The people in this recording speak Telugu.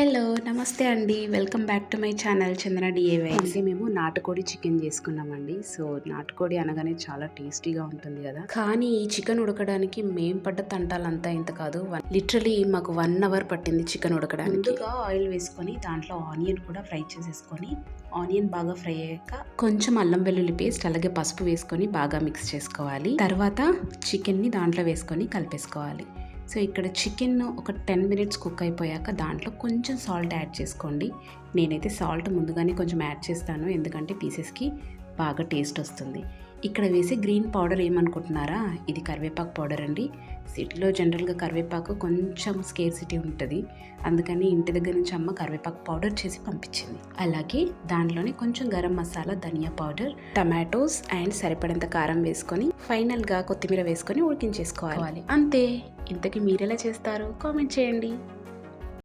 హలో నమస్తే అండి. Welcome back to my channel Chandana DAY అంటే మేము నాటుకోడి చికెన్ చేసుకున్నామండి. సో నాటుకోడి అనగానే చాలా టేస్టీగా ఉంటుంది కదా. కానీ ఈ చికెన్ ఉడకడానికి మేం పడ్డ తంటాలంతా ఇంత కాదు. లిటరలీ మాకు వన్ అవర్ పట్టింది చికెన్ ఉడకడానికి. ముందుగా ఆయిల్ వేసుకొని దాంట్లో ఆనియన్ కూడా ఫ్రై చేసేసుకొని ఆనియన్ బాగా ఫ్రై అయ్యాక కొంచెం అల్లం వెల్లుల్లి పేస్ట్ అలాగే పసుపు వేసుకొని బాగా మిక్స్ చేసుకోవాలి. తర్వాత చికెన్ని దాంట్లో వేసుకొని కలిపేసుకోవాలి. సో ఇక్కడ చికెన్ ఒక టెన్ మినిట్స్ కుక్ అయిపోయాక దాంట్లో కొంచెం సాల్ట్ యాడ్ చేసుకోండి. నేనైతే సాల్ట్ ముందుగానే కొంచెం యాడ్ చేస్తాను. ఎందుకంటే పీసెస్కి బాగా టేస్ట్ వస్తుంది. ఇక్కడ వేసే గ్రీన్ పౌడర్ ఏమనుకుంటున్నారా? ఇది కరివేపాకు పౌడర్ అండి. సిటీలో జనరల్గా కరివేపాకు కొంచెం స్కేర్ సిటీ ఉంటుంది. అందుకని ఇంటి దగ్గర నుంచి అమ్మ కరివేపాకు పౌడర్ చేసి పంపించింది. అలాగే దాంట్లోనే కొంచెం గరం మసాలా ధనియా పౌడర్ టమాటోస్ అండ్ సరిపడంత కారం వేసుకొని ఫైనల్గా కొత్తిమీర వేసుకొని ఉడికించేసుకోవాలి. అంతే. ఇంతకీ మీరెలా చేస్తారు? కామెంట్ చేయండి.